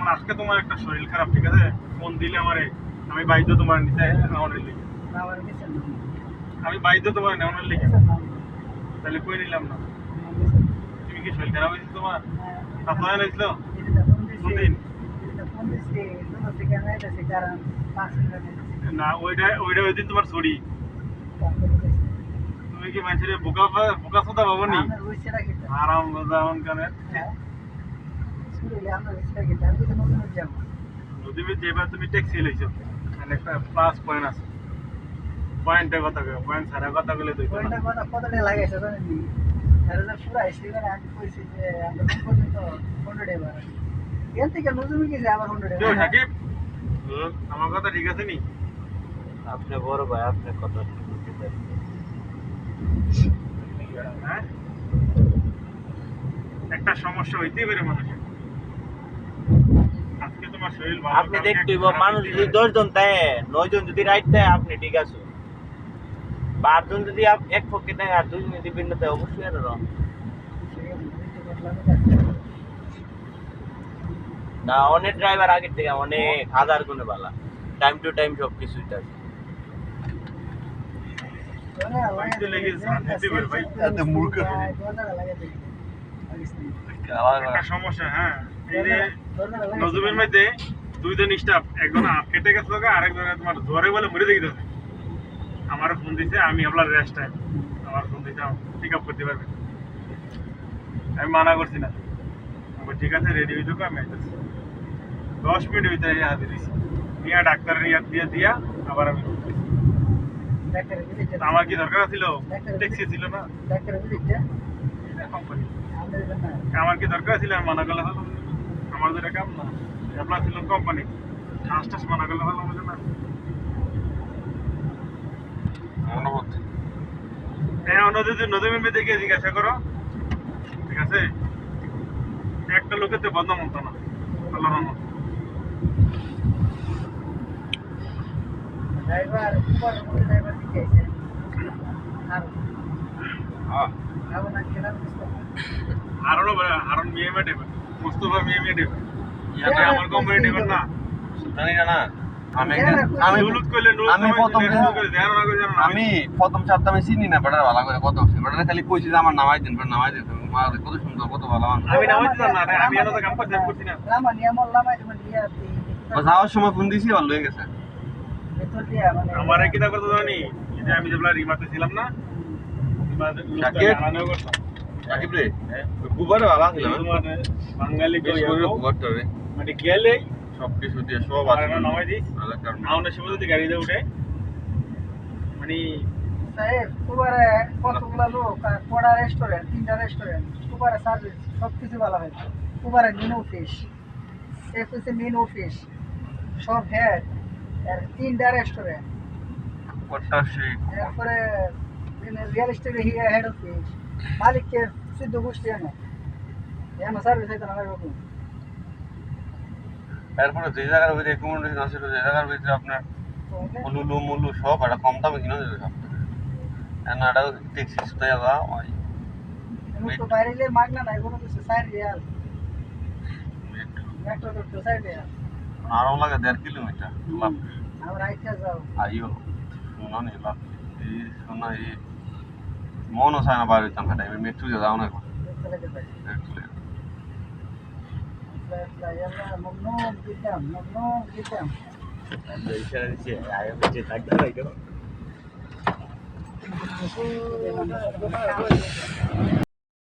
যেমন আজকে তোমার একটা শরীর খারাপ ঠিক আছে? ফোন দিলে আমারে আমি বাধ্য তোমার নিতে নেওয়ানোর না আমি বাধ্য তোমার নেওয়ানোর না তাহলে কই নিলাম না? তুমি কি শরীর খারাপ হয়েছে তোমার? আপনার কোনদিন মিনিট না ওইটা ওইটা ওই দিন তোমার ছড়ি তুমি কি মানুষের বোকা বোকা সোদা পাবো নি আমার উইসে আরাম হ্যাঁ। আমার রাখি আমি তো নতুন যাব নদীতে যেবার তুমি ট্যাক্সি লইছো। মানে একটা প্লাস পয়েন্ট আছে। পয়েন্টের কথা পয়েন্ট সারা কথা বলে তুই পয়েন্টটা কথা কতটা লাগাইছে জানেন নি এর যে পুরা আমি কইছি যে আমরা কোন পর্যন্ত 100 ডে এর থেকে নতুন গেছে আবার 100 ডে সাকিব? আমার কথা ঠিক আছে নি? আপনি বড় ভাই আপনি কত বুঝতে পারেন হ্যাঁ? একটা সমস্যা হইতেই পারে মানুষের আজকে তোমার শরীর ভালো আপনি দেখতে মানুষ যদি। দশ জন দেয় নয় জন যদি রাইট দেয় আপনি ঠিক আছে। বা আটজন যদি এক পক্ষে দেয় আর দুজন যদি ভিন্ন দেয় অবশ্যই আর না অনেক ড্রাইভার আগের থেকে অনেক হাজার গুণে বালা। টাইম টু টাইম সব কিছুই মূর্খ একটা সমস্যা হ্যাঁ। নজরুলের মধ্যে দুইজন স্টাফ একজন আপ কেটে গেছে লোকে আরেকজনে তোমার জ্বরে বলে মরে দেখিতেছে আমার ফোন দিছে আমি আপনার রেস্ট টাইম আমার ফোন দিছে পিক আপ করতে পারবে। আমি মানা করছি না। ঠিক আছে রেডি হয়ে যাব আমি আইতেছি। দশ মিনিট ভিতরে হাতে নিয়ে ডাক্তারের ইয়া দিয়ে দিয়া আবার আমি আমার কি দরকার ছিল? ট্যাক্সি ছিল না। কোম্পানি আমার কি দরকার ছিল আমি মানা করলে ভালো আমার যেটা কাম না আপনার ছিল কোম্পানি ঠাস ঠাস মানা করলে ভালো বুঝে না? হ্যাঁ নদী নদীর মধ্যে গিয়ে জিজ্ঞাসা করো। ঠিক আছে? একটা লোকের তো বদনাম হতো না। আল্লাহর রহমত। ড্রাইভার উপর ড্রাইভার দিকে আছে আর আপনার কেনা হারনও হারন মিয়ে মেয়ে দেবে মুস্তফা মেয়ে দেবে ইয়াতে আমার কোম্পানি দেবে না। জানি না আমি আমি প্রথম আমি প্রথম আমি চিনি না বেটার ভালো করে কত বেটার খালি কইছি যে আমার নামাই দিন নামাই দিন। কত সুন্দর কত ভালো আমি নামাইতে জানি না আমি এত কাম করছি না। মানে ইয়া যাওয়ার সময় ফোন দিছি ভালো হয়ে গেছে। মানে আমার কি তা করতে জানি যে আমি যেগুলা রিমাতে ছিলাম না রিমাতে করতাম। সাকিব রে গুবারে ভালো ছিল এই বাঙালি কই করে রে। মানে গেলে সব কিছু দিয়ে সব আছে। একটা নামাই দিস। ভালো কারণ আমাদের সময় যদি গাড়িতে উঠে। মানে সাহেব কুবারে কতগুলা লোক কড়া রেস্টুরেন্ট তিনটা রেস্টুরেন্ট কুবারে সার্ভিস সব কিছু ভালো হয়েছে কুবারে মেনু ফিশ এক হচ্ছে মেনু ফিশ সব হেড আর তিনটা রেস্টুরেন্ট এরপরে রিয়েল এস্টেটে হেড অফিস মালিকের সিদ্ধ গোষ্ঠী এনে। এনে সার্ভিস হইতে না এরপরে যে জায়গার ভিতরে অ্যাকোমোডেশন আছে যে জায়গার ভিতরে আপনার মুলু মুলু সব এটা কম দামে কিনে দিবে সব। এনা এটা ট্যাক্সি স্টাইল আ ওই তো বাইরে গেলে মাগনা নাই কোনো কিছু সাইড রিয়াল মেট্রো তো সাইড রিয়াল আরও। লাগে দেড় কিলোমিটার। লাভ। আমরা আইতে যাও। আইও। শোনা নেই লাভ এই শোনা এই মনও চায় না বাইরে যেতাম টাইমে মেট্রো দিয়ে যাও না